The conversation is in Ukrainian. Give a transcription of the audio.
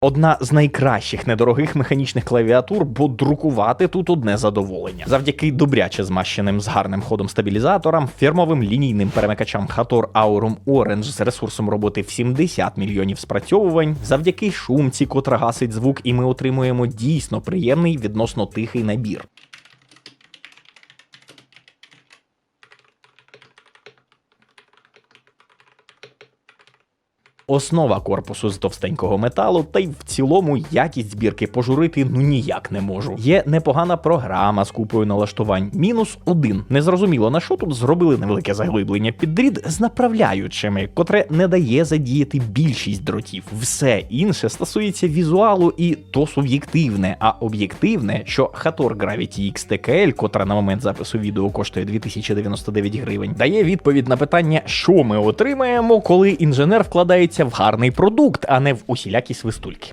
Одна з найкращих недорогих механічних клавіатур, бо друкувати тут одне задоволення. Завдяки добряче змащеним з гарним ходом стабілізаторам, фірмовим лінійним перемикачам Hator Aurum Orange з ресурсом роботи в 70 мільйонів спрацьовувань, завдяки шумці, котра гасить звук, і ми отримуємо дійсно приємний відносно тихий набір. Основа корпусу з товстенького металу, та й в цілому якість збірки пожурити ну ніяк не можу. Є непогана програма з купою налаштувань. Мінус один. Незрозуміло на що тут зробили невелике заглиблення під дріт з направляючими, котре не дає задіяти більшість дротів. Все інше стосується візуалу і то суб'єктивне, а об'єктивне, що Hator Gravity X TKL, котра на момент запису відео коштує 2099 гривень, дає відповідь на питання, що ми отримаємо, коли інженер вкладається в гарний продукт, а не в усілякі свистульки.